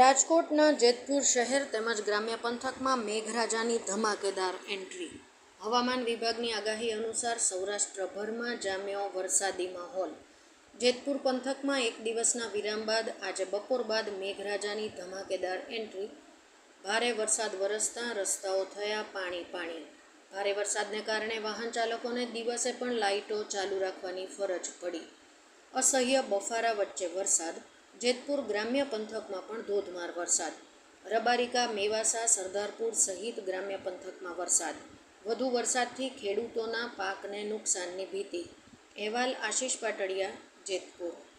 રાજકોટના જેતપુર શહેર તેમજ ગ્રામ્ય પંથકમાં મેઘરાજાની ધમાકેદાર એન્ટ્રી. હવામાન વિભાગની આગાહી અનુસાર સૌરાષ્ટ્રભરમાં જામ્યો વરસાદી માહોલ. જેતપુર પંથકમાં એક દિવસના વિરામ બાદ આજે બપોર બાદ મેઘરાજાની ધમાકેદાર એન્ટ્રી. ભારે વરસાદ વરસતા રસ્તાઓ થયા પાણી પાણી. ભારે વરસાદને કારણે વાહન ચાલકોને દિવસે પણ લાઇટો ચાલુ રાખવાની ફરજ પડી. અસહ્ય બફારા વચ્ચે વરસાદ, જેતપુર ગ્રામ્ય પંથકમાં પણ ધોધમાર વરસાદ, રબારિકા, મેવાસા, સરદારપુર સહિત ગ્રામ્ય પંથકમાં વરસાદ. વધુ વરસાદથી ખેડૂતોના પાકને નુકસાનની ભીતિ. અહેવાલ આશીષ પાટડિયા, જેતપુર.